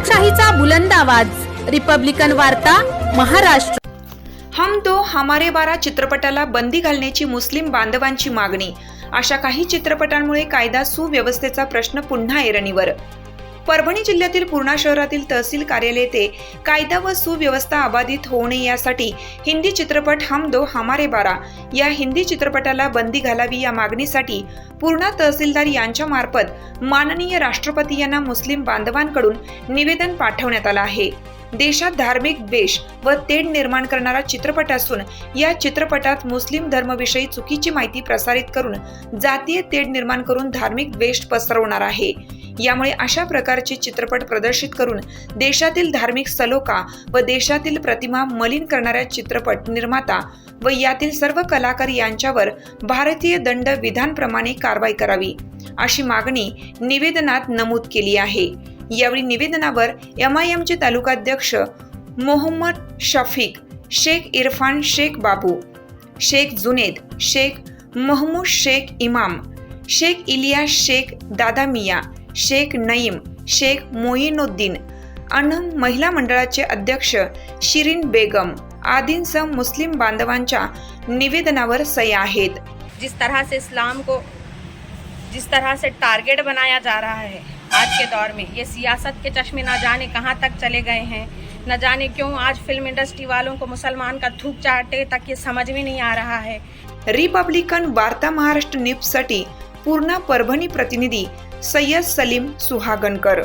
लोकशाहीचा बुलंद आवाज. रिपब्लिकन वार्ता महाराष्ट्र. हम दो हमारे बारा चित्रपटाला बंदी घालण्याची मुस्लिम बांधवांची मागणी. अशा काही चित्रपटांमुळे कायदा सुव्यवस्थेचा प्रश्न पुन्हा ऐरणीवर. परभणी जिल्ह्यातील पूर्णा शहरातील तहसील कार्यालय ते कायदा व सुव्यवस्था अबाधित होऊ नये यासाठी हिंदी चित्रपट हम दो हमारे बारा या हिंदी चित्रपटाला बंदी घालावी या मागणीसाठी पूर्णा तहसीलदार यांच्या मार्फत माननीय राष्ट्रपती यांना मुस्लिम बांधवांकडून निवेदन पाठवण्यात आलं आहे. देशात धार्मिक द्वेष व तेढ निर्माण करणारा चित्रपट असून या चित्रपटात मुस्लिम धर्मविषयी चुकीची माहिती प्रसारित करून जातीय तेढ निर्माण करून धार्मिक द्वेष पसरवणार आहे. यामुळे अशा प्रकारचे चित्रपट प्रदर्शित करून देशातील धार्मिक सलोखा व देशातील प्रतिमा मलिन करणाऱ्या चित्रपट निर्माता व यातील सर्व कलाकार यांच्यावर भारतीय दंड विधानप्रमाणे कारवाई करावी अशी मागणी निवेदनात नमूद केली आहे. यावेळी निवेदनावर एम आय एमचे तालुकाध्यक्ष मोहम्मद शफीक शेख इरफान शेख बाबू शेख जुनेद शेख महमूद शेख इमाम शेख इलिया शेख दादा मिया शेख नईम शेख मोईनुद्दीन अन महिला मंडळाचे अध्यक्ष शिरीन बेगम आदींसह मुस्लिम बांधवांच्या निवेदनावर सह्या आहेत. जिस तरह से इस्लाम को जिस तरह से टारगेट बनाया जा रहा है आज के दौर में ये सियासत के चश्मे ना जाने कहाँ तक चले गए हैं न जाने क्यों आज फिल्म इंडस्ट्री वालों को मुसलमान का थूक चाटे तक ये समझ में नहीं आ रहा है। रिपब्लिकन वार्ता महाराष्ट्र न्यूजसाठी पूर्ण परभणी प्रतिनिधी सय्यद सलीम सुहागनकर